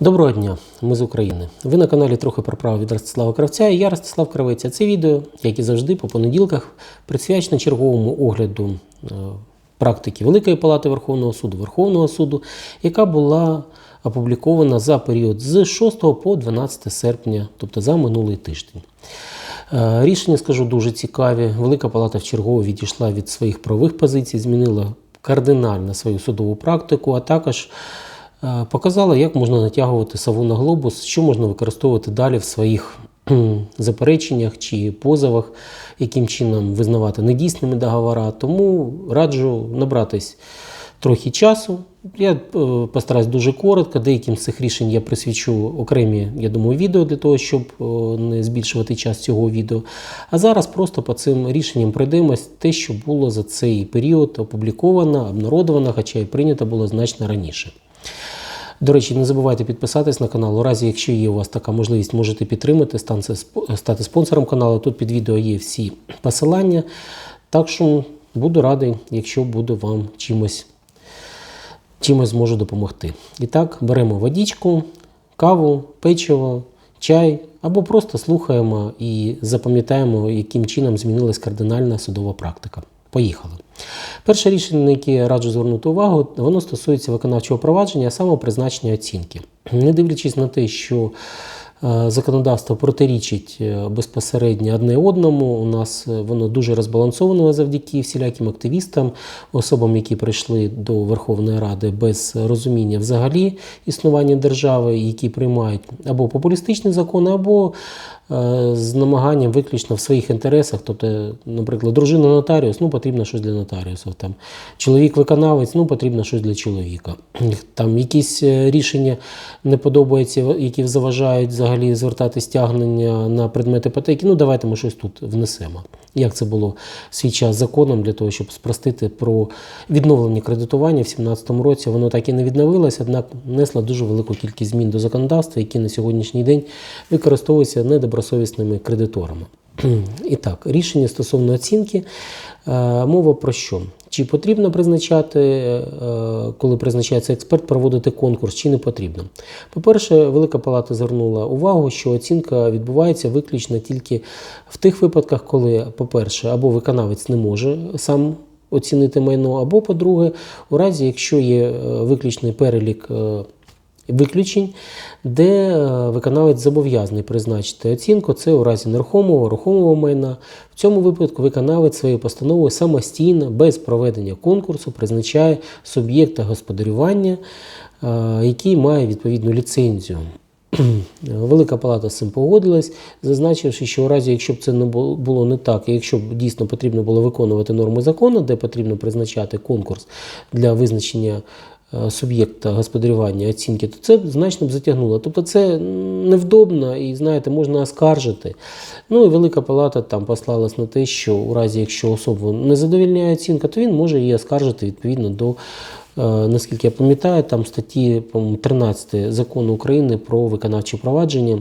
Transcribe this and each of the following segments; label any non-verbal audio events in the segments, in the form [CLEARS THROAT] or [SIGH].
Доброго дня, ми з України. Ви на каналі трохи про право від Ростислава Кравця і я Ростислав Кравець. Це відео, як і завжди, по понеділках, присвячено черговому огляду е, практики Великої Палати Верховного суду, Верховного суду, яка була опублікована за період з 6 по 12 серпня, тобто за минулий тиждень. Е, Рішення, скажу, дуже цікаві. Велика Палата вчергово відійшла від своїх правових позицій, змінила кардинально свою судову практику, а також показала, як можна натягувати сову на глобус, що можна використовувати далі в своїх запереченнях чи позовах, яким чином визнавати недійсними договори. Тому раджу набратись трохи часу. Я е, постараюсь дуже коротко. Деяким з цих рішень я присвячу окремі, я думаю, відео для того, щоб е, не збільшувати час цього відео. А зараз просто по цим рішенням пройдемось те, що було за цей період опубліковано, обнародовано, хоча і прийнято було значно раніше. До речі, не забувайте підписатись на канал. У разі, якщо є у вас така можливість, можете підтримати, стати спонсором каналу. Тут під відео є всі посилання. Так що буду радий, якщо буду вам чимось, чимось зможу допомогти. І так, беремо водичку, каву, печиво, чай або просто слухаємо і запам'ятаємо, яким чином змінилась кардинальна судова практика. Поїхали. Перше рішення, на яке я раджу звернути увагу, воно стосується виконавчого провадження, а саме призначення оцінки. Не дивлячись на те, що е, законодавство протирічить е, безпосередньо одне одному, у нас е, воно дуже розбалансовано завдяки всіляким активістам, особам, які прийшли до Верховної Ради без розуміння взагалі існування держави, які приймають або популістичні закони, або з намаганням виключно в своїх інтересах. Тобто, наприклад, дружина нотаріус, ну потрібно щось для нотаріусів. Там чоловік виконавець, ну потрібно щось для чоловіка. Там якісь е, рішення не подобаються, які заважають взагалі звертати стягнення на предмет іпотеки. Ну давайте ми щось тут внесемо. Як це було свій час законом для того, щоб спростити про відновлення кредитування в 2017 році. Воно так і не відновилося, однак внесла дуже велику кількість змін до законодавства, які на сьогоднішній день використовуються недобросовісними кредиторами. [CLEARS THROAT] І так, рішення стосовно оцінки. Е, Мова про що? Чи потрібно призначати, е, коли призначається експерт, проводити конкурс, чи не потрібно? По-перше, Велика Палата звернула увагу, що оцінка відбувається виключно тільки в тих випадках, коли, по-перше, або виконавець не може сам оцінити майно, або, по-друге, у разі, якщо є е, виключний перелік. Виключень, де е, виконавець зобов'язаний призначити оцінку, це у разі нерухомого, рухомого майна. В цьому випадку виконавець своєю постановою самостійно, без проведення конкурсу, призначає суб'єкта господарювання, е, який має відповідну ліцензію. [CLEARS THROAT] Велика Палата з цим погодилась, зазначивши, що у разі, якщо б це не було не так, і якщо б дійсно потрібно було виконувати норми закону, де потрібно призначати конкурс для визначення суб'єкта господарювання оцінки, то це значно б затягнуло. Тобто це невдобно і, знаєте, можна оскаржити. Ну і Велика Палата там послалась на те, що у разі, якщо особу не задовільняє оцінка, то він може її оскаржити відповідно до. Е, Наскільки я пам'ятаю, там статті 13 закону України про виконавче провадження,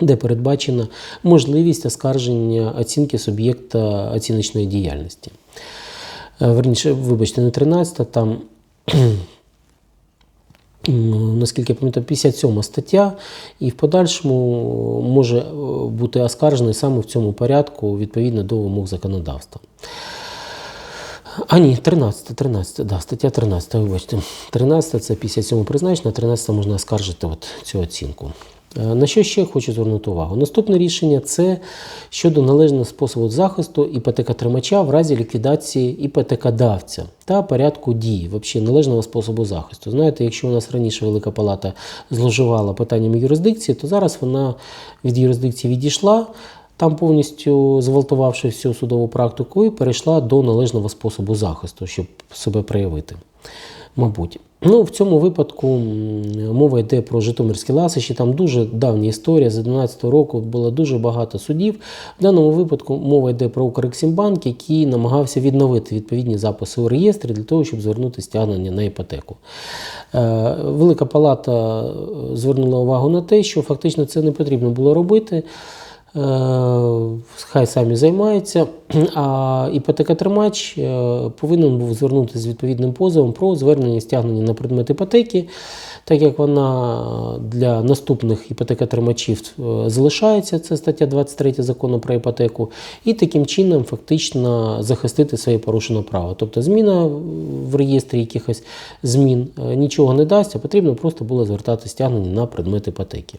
де передбачена можливість оскарження оцінки суб'єкта оціночної діяльності. Е, Верніше, вибачте, не 13, там, наскільки я пам'ятаю, 57 стаття, і в подальшому може е, бути оскаржений саме в цьому порядку відповідно до вимог законодавства. А ні, 13, 13, да, стаття 13, вибачте. 13 це 57 призначення, 13 можна оскаржити от цю оцінку. Е, На що ще хочу звернути увагу? Наступне рішення це щодо належного способу захисту іпотекотримача в разі ліквідації іпотекодавця та порядку дій, взагалі належного способу захисту. Знаєте, якщо у нас раніше Велика Палата зловживала питаннями юрисдикції, то зараз вона від юрисдикції відійшла там повністю зґвалтувавши всю судову практику, і перейшла до належного способу захисту, щоб себе проявити. Мабуть. Ну, в цьому випадку мова йде про Житомирські ласищі. Там дуже давня історія. З 11 року було дуже багато судів. В даному випадку мова йде про Укрексімбанк, який намагався відновити відповідні записи у реєстрі для того, щоб звернути стягнення на іпотеку. Е, Велика Палата е, звернула увагу на те, що фактично це не потрібно було робити. Е, Хай самі займаються, [CLEARS THROAT] а іпотекотримач е, повинен був звернутися з відповідним позовом про звернення стягнення на предмет іпотеки так як вона для наступних іпотекотримачів е, залишається, це стаття 23 закону про іпотеку, і таким чином фактично захистити своє порушене право. Тобто зміна в реєстрі якихось змін е, нічого не дасть, а потрібно просто було звертати стягнення на предмет іпотеки.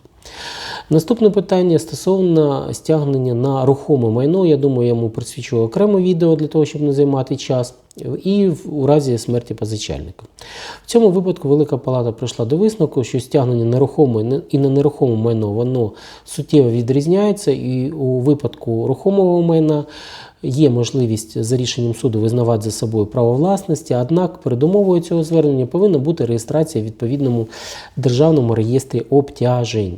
Наступне питання стосовно стягнення на рухоме майно. Я думаю, я йому присвячу окремо відео для того, щоб не займати час. І у разі смерті позичальника. В цьому випадку Велика Палата прийшла до висновку, що стягнення нерухоме і на нерухоме майно воно суттєво відрізняється, і у випадку рухомого майна є можливість за рішенням суду визнавати за собою право власності, однак передумовою цього звернення повинна бути реєстрація в відповідному державному реєстрі обтяжень.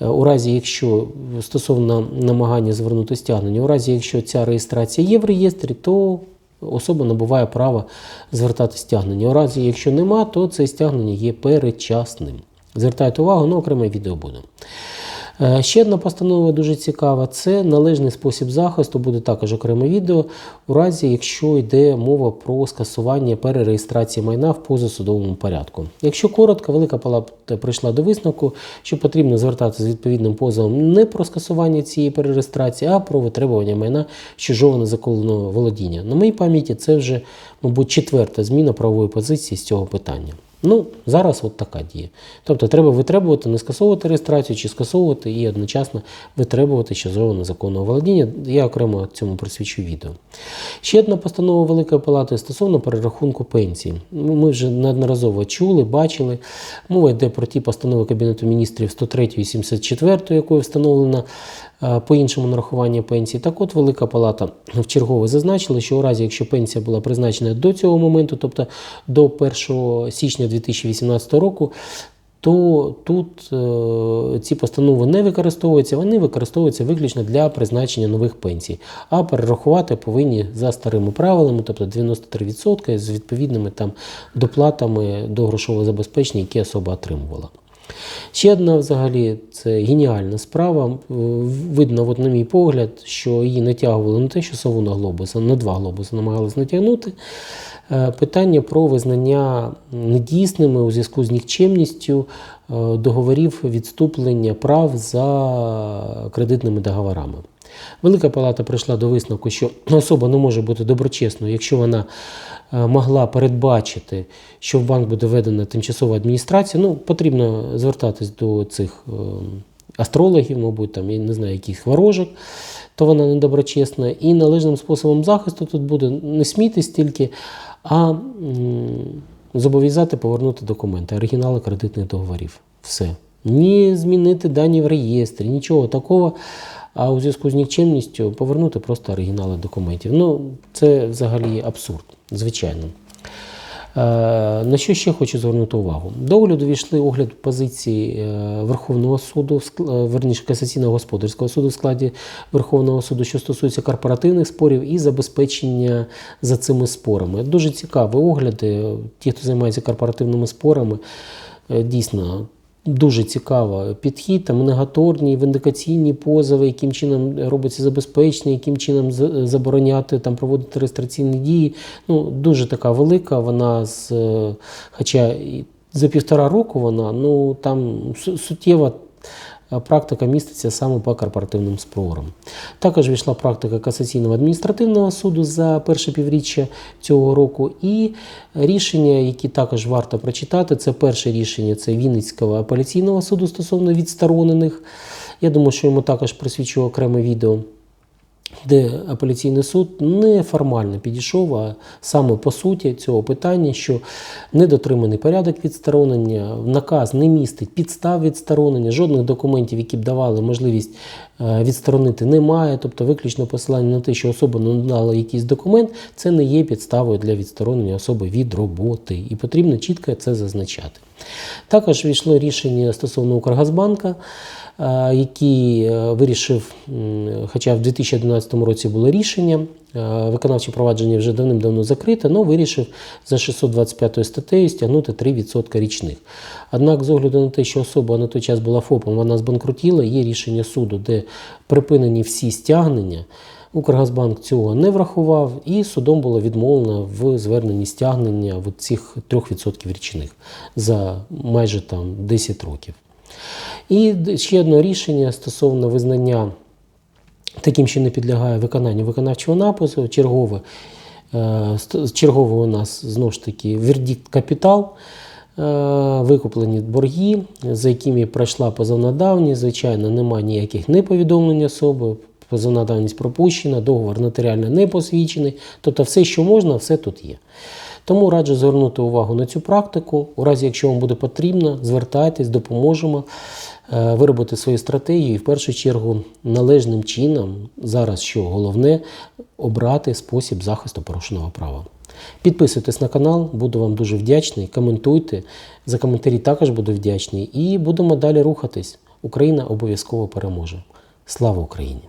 Е, У разі, якщо стосовно намагання звернути стягнення, у разі, якщо ця реєстрація є в реєстрі, то особа набуває права звертати стягнення. У разі, якщо нема, то це стягнення є передчасним. Звертайте увагу, на окреме відео буде. Е, Ще одна постанова дуже цікава це належний спосіб захисту, буде також окреме відео, у разі, якщо йде мова про скасування перереєстрації майна в позасудовому порядку. Якщо коротко, Велика Палата прийшла до висновку, що потрібно звертатися з відповідним позовом не про скасування цієї перереєстрації, а про витребування майна чужого незаконного володіння. На моїй пам'яті це вже, мабуть, четверта зміна правової позиції з цього питання. Ну, зараз от така дія. Тобто треба витребувати, не скасовувати реєстрацію чи скасовувати і одночасно витребувати чужого незаконного володіння. Я окремо цьому присвячу відео. Ще одна постанова Великої Палати стосовно перерахунку пенсії. Ну, Ми вже неодноразово чули, бачили. Мова йде про ті постанови Кабінету міністрів 103 і 74, якою встановлено е, по-іншому нарахування пенсії. Так от Велика Палата в чергове зазначила, що у разі, якщо пенсія була призначена до цього моменту, тобто до 1 січня 2018 року, то тут е, ці постанови не використовуються, вони використовуються виключно для призначення нових пенсій. А перерахувати повинні за старими правилами, тобто 93% з відповідними там доплатами до грошового забезпечення, які особа отримувала. Ще одна взагалі це геніальна справа. Е, Видно, от, на мій погляд, що її натягували не те, що сову на глобус, а на два глобуси намагалися натягнути. Е, Питання про визнання недійсними у зв'язку з нікчемністю е, договорів відступлення прав за кредитними договорами. Велика Палата прийшла до висновку, що [CLEARS THROAT] особа не може бути доброчесною, якщо вона е, могла передбачити, що в банк буде введена тимчасова адміністрація. Ну, потрібно звертатись до цих е, астрологів, мабуть, там, я не знаю, яких ворожок, то вона недоброчесна. І належним способом захисту тут буде не смітись тільки, а зобов'язати повернути документи, оригінали кредитних договорів. Все. Ні змінити дані в реєстрі, нічого такого. А у зв'язку з нікчемністю повернути просто оригінали документів. Ну, це взагалі абсурд, звичайно. Е, На що ще хочу звернути увагу? До огляду війшли огляд позиції е, Верховного суду, е, верніше касаційного господарського суду в складі Верховного суду, що стосується корпоративних спорів і забезпечення за цими спорами. Дуже цікаві огляди. Ті, хто займається корпоративними спорами, дійсно. Дуже цікаво підхід, негаторні, віндикаційні позови, яким чином робиться забезпечення, яким чином забороняти там проводити реєстраційні дії. Ну, дуже така велика. Вона з, е, хоча за півтора року вона, ну там суттєва практика міститься саме по корпоративним спорам. Також війшла практика касаційного адміністративного суду за перше півріччя цього року. І рішення, які також варто прочитати, це перше рішення це Вінницького апеляційного суду стосовно відсторонених. Я думаю, що йому також присвячу окреме відео де апеляційний суд не формально підійшов, а саме по суті цього питання, що недотриманий порядок відсторонення, наказ не містить підстав відсторонення, жодних документів, які б давали можливість відсторонити, немає. Тобто виключно посилання на те, що особа надала якийсь документ, це не є підставою для відсторонення особи від роботи. І потрібно чітко це зазначати. Також війшло рішення стосовно Укргазбанка, е, який е, вирішив, хоча в 2011 році було рішення, е, виконавче провадження вже давним-давно закрите, але вирішив за 625 статтею стягнути 3% річних. Однак, з огляду на те, що особа на той час була ФОПом, вона збанкрутіла, є рішення суду, де припинені всі стягнення. Укргазбанк цього не врахував, і судом було відмовлено в зверненні стягнення в цих 3% річних за майже там 10 років. І ще одне рішення стосовно визнання таким, що не підлягає виконанню виконавчого напису, чергове. Е, Чергове у нас знову ж таки вердикт капітал, викуплені борги, за якими пройшла позовна давність. Звичайно, немає ніяких неповідомлень особи, позовна давність пропущена, договор нотаріально не посвідчений. Тобто все, що можна, все тут є. Тому раджу звернути увагу на цю практику. У разі, якщо вам буде потрібно, звертайтесь, допоможемо е, виробити свою стратегію і в першу чергу належним чином зараз що головне обрати спосіб захисту порушеного права. Підписуйтесь на канал, буду вам дуже вдячний. Коментуйте. За коментарі також буду вдячний. І будемо далі рухатись. Україна обов'язково переможе. Слава Україні!